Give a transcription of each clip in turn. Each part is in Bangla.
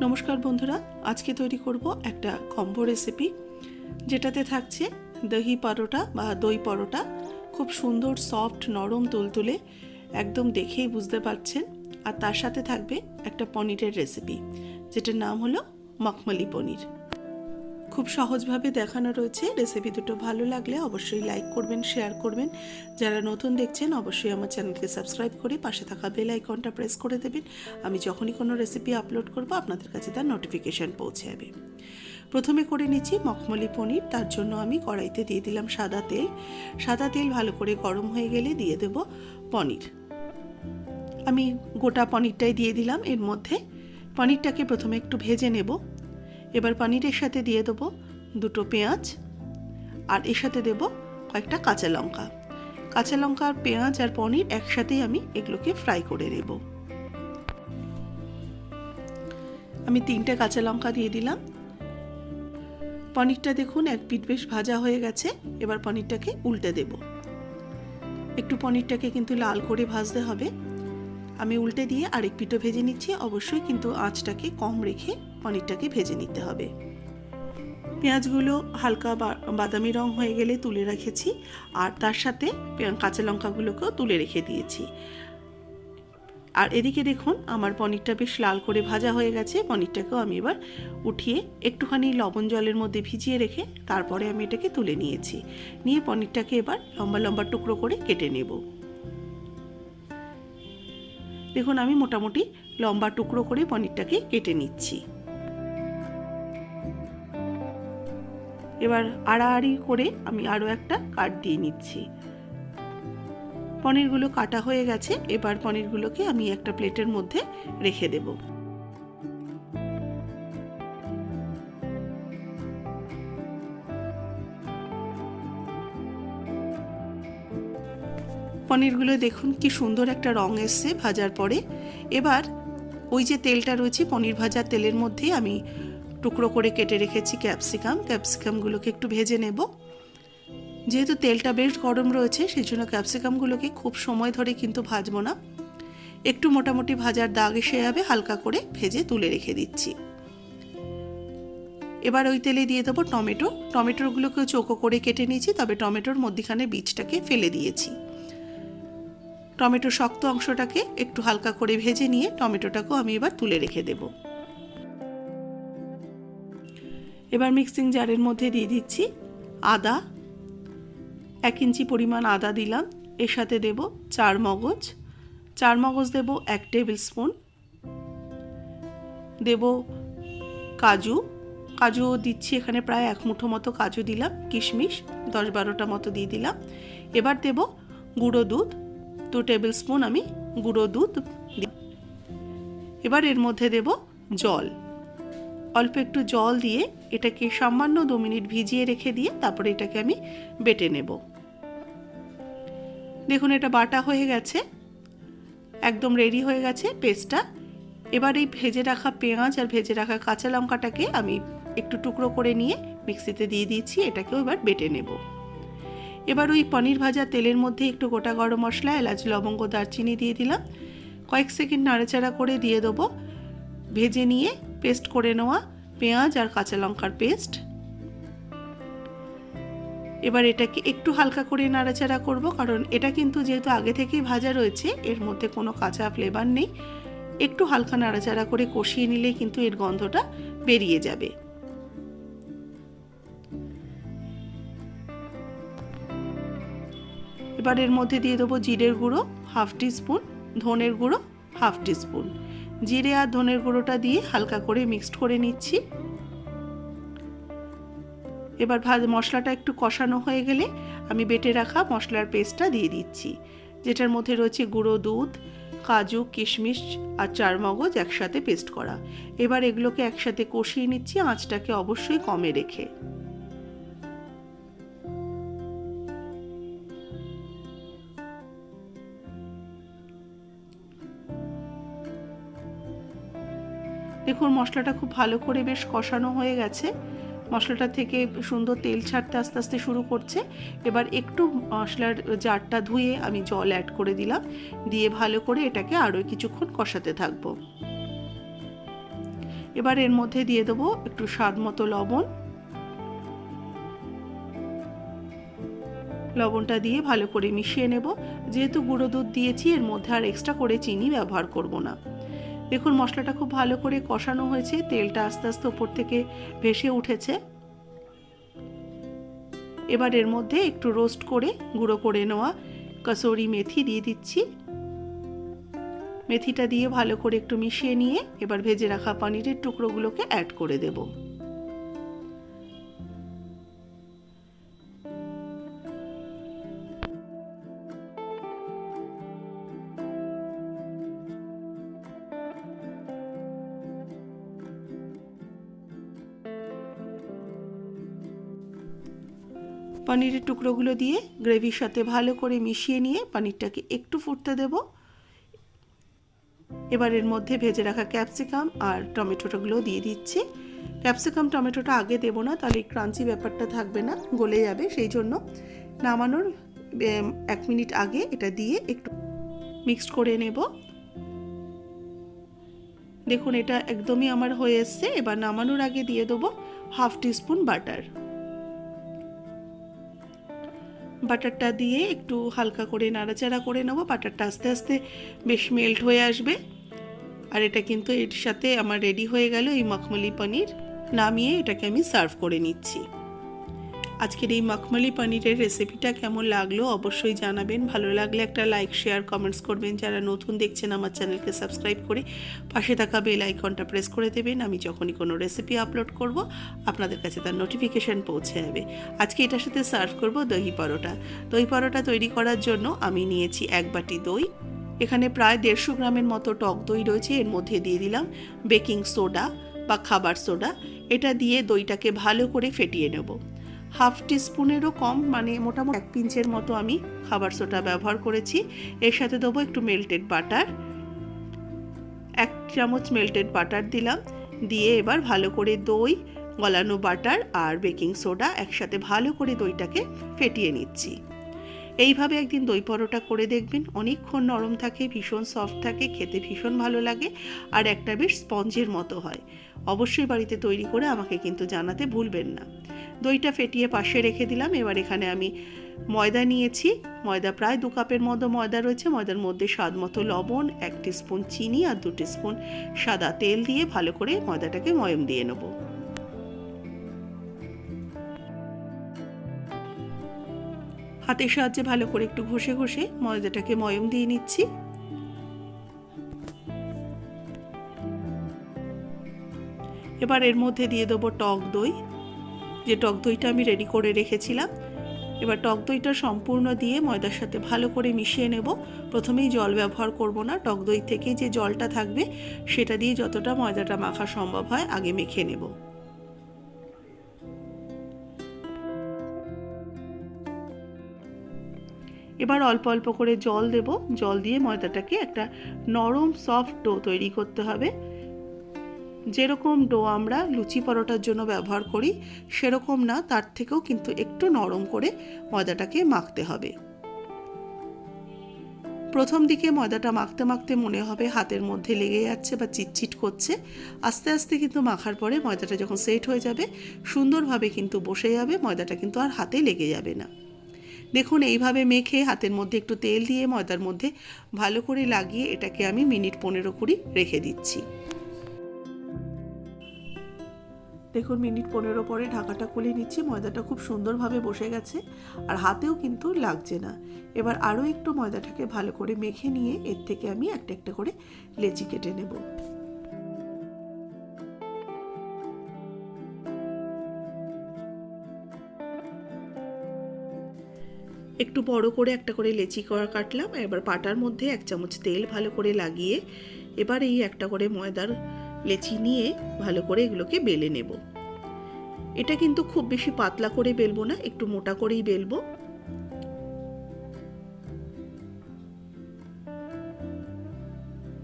নমস্কার বন্ধুরা, আজকে তৈরি করব একটা কম্বো রেসিপি যেটাতে থাকছে দহি পরোটা বা দই পরোটা। খুব সুন্দর সফট নরম, তুলতুলে, একদম দেখেই বুঝতে পারছেন। আর তার সাথে থাকবে একটা পনিরের রেসিপি যেটার নাম হলো মখমলি পনির। খুব সহজভাবে দেখানো রয়েছে। রেসিপি দুটো ভালো লাগলে অবশ্যই লাইক করবেন শেয়ার করবেন। যারা নতুন দেখছেন, অবশ্যই আমার চ্যানেলকে সাবস্ক্রাইব করে পাশে থাকা বেল আইকনটা প্রেস করে দেবেন। আমি যখনই কোনো রেসিপি আপলোড করব, আপনাদের কাছে তার নোটিফিকেশান পৌঁছে যাবে। প্রথমে করে নিচ্ছি মখমলি পনির। তার জন্য আমি কড়াইতে দিয়ে দিলাম সাদা তেল। সাদা তেল ভালো করে গরম হয়ে গেলে দিয়ে দেব পনির। আমি গোটা পনিরটাই দিয়ে দিলাম। এর মধ্যে পনিরটাকে প্রথমে একটু ভেজে নেব। এবার পনিরের সাথে দিয়ে দেবো দুটো পেঁয়াজ আর এর সাথে দেব কয়েকটা কাঁচা লঙ্কা। কাঁচা লঙ্কা আর পেঁয়াজ আর পনির একসাথেই আমি এগুলোকে ফ্রাই করে নেব। আমি তিনটে কাঁচা লঙ্কা দিয়ে দিলাম। পনিরটা দেখুন এক পিঠ বেশ ভাজা হয়ে গেছে, এবার পনিরটাকে উল্টে দেব। একটু পনিরটাকে কিন্তু লাল করে ভাজতে হবে। আমি উল্টে দিয়ে আরেক পিঠও ভেজে নিচ্ছি, অবশ্যই কিন্তু আঁচটাকে কম রেখে পনিরটাকে ভেজে নিতে হবে। পেঁয়াজগুলো হালকা বাদামি রং হয়ে গেলে তুলে রেখেছি আর তার সাথে কাঁচা লঙ্কাগুলোকেও তুলে রেখে দিয়েছি। আর এদিকে দেখুন, আমার পনিরটা বেশ লাল করে ভাজা হয়ে গেছে। পনিরটাকেও আমি এবার উঠিয়ে একটুখানি লবণ জলের মধ্যে ভিজিয়ে রেখে তারপরে আমি এটাকে তুলে নিয়েছি। নিয়ে পনিরটাকে এবার লম্বা লম্বা টুকরো করে কেটে নেব। দেখুন, আমি মোটামুটি লম্বা টুকরো করে পনিরটাকে কেটে নিচ্ছি। এবার আড়াআড়ি করে আমি আরও একটা কাট দিয়ে নিচ্ছি। পনিরগুলো কাটা হয়ে গেছে, এবার পনিরগুলোকে আমি একটা প্লেটের মধ্যে রেখে দেবো। পনিরগুলো দেখুন কি সুন্দর একটা রং এসছে ভাজার পরে। এবার ওই যে তেলটা রয়েছে, পনির ভাজার তেলের মধ্যেই আমি টুকরো করে কেটে রেখেছি ক্যাপসিকাম। ক্যাপসিকামগুলোকে একটু ভেজে নেব। যেহেতু তেলটা বেশ গরম রয়েছে সেই জন্য ক্যাপসিকামগুলোকে খুব সময় ধরে কিন্তু ভাজবো না। একটু মোটামুটি ভাজার দাগ এসে যাবে, হালকা করে ভেজে তুলে রেখে দিচ্ছি। এবার ওই তেলে দিয়ে দেবো টমেটো। টমেটোগুলোকেও চোখো করে কেটে নিয়েছি, তবে টমেটোর মধ্যিখানে বীজটাকে ফেলে দিয়েছি। টমেটো শক্ত অংশটাকে একটু হালকা করে ভেজে নিয়ে টমেটোটাকেও আমি এবার তুলে রেখে দেব। এবার মিক্সিং জারের মধ্যে দিয়ে দিচ্ছি আদা। এক ইঞ্চি পরিমাণ আদা দিলাম। এর সাথে দেব চার মগজ। চার মগজ দেব এক টেবিল স্পুন দেব কাজু। কাজু দিচ্ছি এখানে প্রায় এক মুঠো মতো কাজু দিলাম, কিশমিশ দশ বারোটা মতো দিয়ে দিলাম। এবার দেব গুঁড়ো দুধ। দু টেবিল স্পুন আমি গুঁড়ো দুধ এবার এর মধ্যে দেব জল। অল্প একটু জল দিয়ে এটাকে সামান্য দু মিনিট ভিজিয়ে রেখে দিয়ে তারপরে এটাকে আমি বেটে নেব। দেখুন, এটা বাটা হয়ে গেছে, একদম রেডি হয়ে গেছে পেস্টটা এবার এই ভেজে রাখা পেঁয়াজ আর ভেজে রাখা কাঁচা লঙ্কাটাকে আমি একটু টুকরো করে নিয়ে মিক্সিতে দিয়ে দিয়েছি এটাকেও এবার বেটে নেব। এবার ওই পনির ভাজা তেলের মধ্যে একটু গোটা গরম মশলা, এলাচ, লবঙ্গ, দারচিনি দিয়ে দিলাম। কয়েক সেকেন্ড নাড়াচাড়া করে দিয়ে দেবো। ভেজে নিয়ে পেস্ট করে নেওয়া পেঁয়াজ আর কাঁচা লঙ্কার পেস্ট এবার এটাকে একটু হালকা করে নাড়াচাড়া করব, কারণ এটা কিন্তু যেহেতু আগে থেকেই ভাজা রয়েছে, এর মধ্যে কোনো কাঁচা ফ্লেভার নেই। একটু হালকা নাড়াচাড়া করে কষিয়ে নিলেই কিন্তু এর গন্ধটা বেরিয়ে যাবে। এবার এর মধ্যে দিয়ে দেবো জিরের গুঁড়ো হাফ স্পুন ধনের গুঁড়ো হাফ স্পুন জিরে আর ধনের গুঁড়োটা দিয়ে হালকা করে মিক্সড করে নিচ্ছি। এবার ভাজ মশলাটা একটু কষানো হয়ে গেলে আমি বেটে রাখা মশলার পেস্টটা দিয়ে দিচ্ছি, যেটার মধ্যে রয়েছে গুঁড়ো দুধ, কাজু, কিশমিশ আর চার মগজ একসাথে পেস্ট করা। এবার এগুলোকে একসাথে কষিয়ে নিচ্ছি, আঁচটাকে অবশ্যই কমে রেখে। দেখুন, মশলাটা খুব ভালো করে বেশ কষানো হয়ে গেছে। মশলাটা থেকে সুন্দর তেল ছাড়তে আস্তে আস্তে শুরু করছে। এবার একটু মশলার জারটা ধুয়ে আমি জল অ্যাড করে দিলাম। দিয়ে ভালো করে এটাকে আরও কিছুক্ষণ কষাতে থাকব। এবার এর মধ্যে দিয়ে দেবো একটু স্বাদ মতো লবণ। লবণটা দিয়ে ভালো করে মিশিয়ে নেব। যেহেতু গুঁড়ো দুধ দিয়েছি, এর মধ্যে আর এক্সট্রা করে চিনি ব্যবহার করব না। দেখুন, মশলাটা খুব ভালো করে কষানো হয়েছে, তেলটা আস্তে আস্তে ওপর থেকে ভেসে উঠেছে। এবার এর মধ্যে একটু রোস্ট করে, গুঁড়ো করে নেওয়া কসুরি মেথি দিয়ে দিচ্ছি। মেথিটা দিয়ে ভালো করে একটু মিশিয়ে নিয়ে এবার ভেজে রাখা পনিরের টুকরোগুলোকে অ্যাড করে দেব। পনিরের টুকরোগুলো দিয়ে গ্রেভির সাথে ভালো করে মিশিয়ে নিয়ে পনিরটাকে একটু ফুটতে দেবো। এবার এর মধ্যে ভেজে রাখা ক্যাপসিকাম আর টমেটোটাগুলো দিয়ে দিচ্ছি। ক্যাপসিকাম, টমেটোটা আগে দেবো না, তাহলে ক্রাঞ্চি ব্যাপারটা থাকবে না, গলে যাবে, সেই জন্য নামানোর এক মিনিট আগে এটা দিয়ে একটু মিক্সড করে নেব। দেখুন, এটা একদমই আমার হয়ে এসছে, এবার নামানোর আগে দিয়ে দেবো হাফ টিস্পুন বাটার। বাটারটা দিয়ে একটু হালকা করে নাড়াচাড়া করে নেব। বাটারটা আস্তে আস্তে বেশ মেল্ট হয়ে আসবে। আর এটা কিন্তু এর সাথে আমার রেডি হয়ে গেল এই মখমলি পনির। নামিয়ে এটাকে আমি সার্ভ করে নিচ্ছি। আজকের এই মখমলি পনিরের রেসিপিটা কেমন লাগল অবশ্যই জানাবেন। ভালো লাগলে একটা লাইক শেয়ার কমেন্টস করবেন। যারা নতুন দেখছেন আমার চ্যানেলকে সাবস্ক্রাইব করে পাশে থাকা বেল আইকনটা প্রেস করে দেবেন। আমি যখনই কোনো রেসিপি আপলোড করব, আপনাদের কাছে তার নোটিফিকেশান পৌঁছে যাবে। আজকে এটার সাথে সার্ভ করব দহি পরোটা। দই পরোটা তৈরি করার জন্য আমি নিয়েছি এক বাটি দই। এখানে প্রায় দেড়শো গ্রামের মতো টক দই রয়েছে, এর মধ্যে দিয়ে দিলাম বেকিং সোডা বা খাবার সোডা এটা দিয়ে দইটাকে ভালো করে ফেটিয়ে নেব। হাফ টিস্পুনেরও কম মানে মোটামুটি এক পিঞ্চের মতো আমি খাবার সোটা ব্যবহার করেছি। এর সাথে দেবো একটু মেল্টেড বাটার এক চামচ মেল্টেড বাটার দিলাম। দিয়ে এবার ভালো করে দই, গলানো বাটার আর বেকিং সোডা একসাথে ভালো করে দইটাকে ফেটিয়ে নিচ্ছি। এইভাবে একদিন দই পরোটা করে দেখবেন। অনেকক্ষণ নরম থাকে, ভীষণ সফট থাকে, খেতে ভীষণ ভালো লাগে আর একটা বেশ স্পঞ্জের মতো হয়। অবশ্যই বাড়িতে তৈরি করে আমাকে কিন্তু জানাতে ভুলবেন না। দইটা ফেটিয়ে পাশে রেখে দিলাম। এবার এখানে আমি ময়দা নিয়েছি। ময়দা প্রায় দু কাপের মতো ময়দা রয়েছে। ময়দার মধ্যে স্বাদ মতো লবণ, এক স্পুন চিনি আর দু স্পুন সাদা তেল দিয়ে ভালো করে ময়দাটাকে ময়ম দিয়ে নেব। হাতের সাহায্যে ভালো করে একটু ঘষে ঘষে ময়দাটাকে ময়ম দিয়ে নিচ্ছি। এবার এর মধ্যে দিয়ে দেবো টক দই। যে টক দইটা আমি রেডি করে রেখেছিলাম। এবার টক দইটা সম্পূর্ণ দিয়ে ময়দার সাথে ভালো করে মিশিয়ে নেব। প্রথমেই জল ব্যবহার করব না, টক দই থেকে যে জলটা থাকবে সেটা দিয়ে যতটা ময়দাটা মাখা সম্ভব হয় আগে মেখে নেব। এবার অল্প অল্প করে জল দেব। জল দিয়ে ময়দাটাকে একটা নরম সফট ডো তৈরি করতে হবে। যেরকম ডো আমরা লুচি পরোটার জন্য ব্যবহার করি, সেরকম না, তার থেকেও কিন্তু একটু নরম করে ময়দাটাকে মাখতে হবে। প্রথম দিকে ময়দাটা মাখতে মাখতে মনে হবে হাতের মধ্যে লেগে যাচ্ছে বা চিটচিট করছে। আস্তে আস্তে কিন্তু মাখার পরে ময়দাটা যখন সেট হয়ে যাবে, সুন্দরভাবে কিন্তু বসে যাবে, ময়দাটা কিন্তু আর হাতে লেগে যাবে না। দেখুন, এইভাবে মেখে হাতের মধ্যে একটু তেল দিয়ে ময়দার মধ্যে ভালো করে লাগিয়ে এটাকে আমি মিনিট পনেরো কুড়ি রেখে দিচ্ছি। দেখুন, মিনিট পনেরো পরে ঢাকাটা খুলে নিচ্ছি, ময়দাটা খুব সুন্দরভাবে বসে গেছে, আর হাতেও কিন্তু লাগছে না। এবার আরও একটু ময়দাটাকে ভালো করে মেখে নিয়ে এর থেকে আমি একটা একটা করে লেচি কেটে নেব। একটু বড় করে একটা করে লেচি করা কাটলাম, এবার পাটার মধ্যে এক চামচ তেল ভালো করে লাগিয়ে এবার এই একটা করে ময়দার লেচি নিয়ে ভালো করে এগুলোকে বেলে নেব। এটা কিন্তু খুব বেশি পাতলা করে বেলবো না, একটু মোটা করেই বেলবো।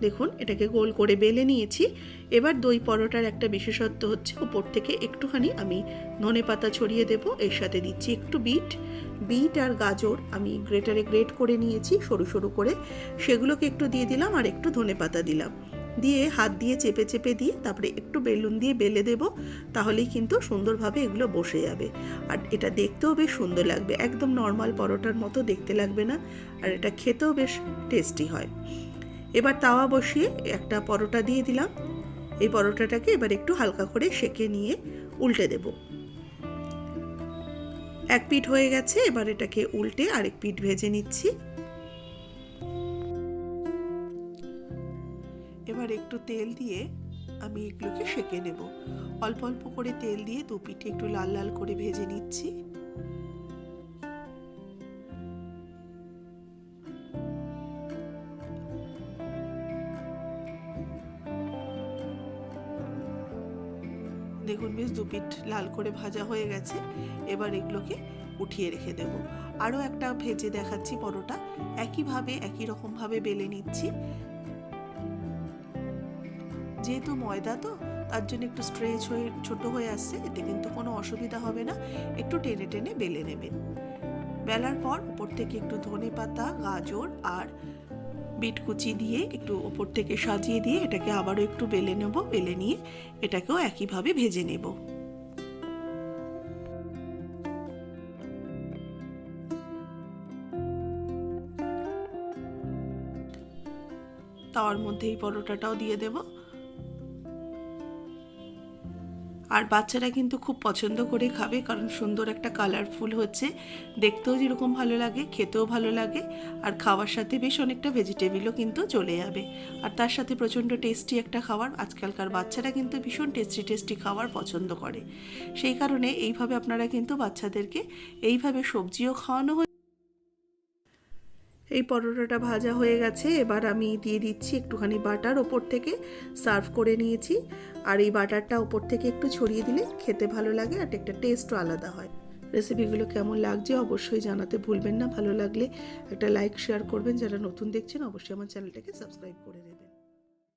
দেখুন, এটাকে গোল করে বেলে নিয়েছি। এবার দই পরোটার একটা বিশেষত্ব হচ্ছে, উপর থেকে একটুখানি আমি ধনে পাতা ছড়িয়ে দেব। এর সাথে দিচ্ছি একটু বিট। বিট আর গাজর আমি গ্রেটারে গ্রেট করে নিয়েছি সরু সরু করে। সেগুলোকে একটু দিয়ে দিলাম আর একটু ধনে পাতা দিলাম। দিয়ে হাত দিয়ে চেপে চেপে দিয়ে তারপরে একটু বেলুন দিয়ে বেলে দেব, তাহলেই কিন্তু সুন্দরভাবে এগুলো বসে যাবে। আর এটা দেখতেও বেশ সুন্দর লাগবে, একদম নর্মাল পরোটার মতো দেখতে লাগবে না, আর এটা খেতেও বেশ টেস্টি হয়। এবার তাওয়া বসিয়ে একটা পরোটা দিয়ে দিলাম, এই পরোটাটাকে এবার একটু হালকা করে সেকে নিয়ে উল্টে দেব। এক পিঠ হয়ে গেছে, এবার এটাকে উল্টে আরেক পিঠ ভেজে নিচ্ছি। তেল দিয়ে আমি এগুলোকে সেঁকে নেব। অল্প অল্প করে তেল দিয়ে দু পিঠে একটু লাল লাল করে ভেজে নিচ্ছি। দেখুন বেশ দু পিঠ লাল করে ভাজা হয়ে গেছে। এবার এগুলোকে উঠিয়ে রেখে দেব। আরও একটা ভেজে দেখাচ্ছি পরোটা। একইভাবে, একই রকমভাবে বেলে নিচ্ছি। যেহেতু ময়দা তো, তার জন্য একটু স্ট্রেচ হয়ে ছোট হয়ে আসছে, এতে কিন্তু কোনো অসুবিধা হবে না। একটু টেনে টেনে বেলে নেবেন। বেলার পর উপর থেকে একটু ধনে পাতা, গাজর আর বিট কুচি দিয়ে একটু ওপর থেকে সাজিয়ে দিয়ে এটাকে আবারও একটু বেলে নেব, বেলে নিয়ে এটাকেও একইভাবে ভেজে নেব। তাওয়ার মধ্যে এই পরোটাটাও দিয়ে দেব। আর বাচ্চারা কিন্তু খুব পছন্দ করে খাবে কারণ সুন্দর একটা কালারফুল হচ্ছে। দেখতেও যেরকম ভালো লাগে, খেতেও ভালো লাগে আর খাওয়ার সাথে বেশ অনেকটা ভেজিটেবিলও কিন্তু চলে যাবে। আর তার সাথে প্রচণ্ড টেস্টি একটা খাবার, আজকালকার বাচ্চারা কিন্তু ভীষণ টেস্টি টেস্টি খাবার পছন্দ করে। সেই কারণে এইভাবে আপনারা কিন্তু বাচ্চাদেরকে এইভাবে সবজিও খাওয়ানো এই পরোটাটা ভাজা হয়ে গেছে। এবার আমি দিয়ে দিচ্ছি একটুখানি বাটার। ওপর থেকে সার্ভ করে নিয়েছি। আর এই বাটারটা ওপর থেকে একটু ছড়িয়ে দিলে খেতে ভালো লাগে আর একটা টেস্টও আলাদা হয়। রেসিপিগুলো কেমন লাগছে অবশ্যই জানাতে ভুলবেন না। ভালো লাগলে একটা লাইক, শেয়ার করবেন। যারা নতুন দেখছেন, অবশ্যই আমার চ্যানেলটাকে সাবস্ক্রাইব করে নেবেন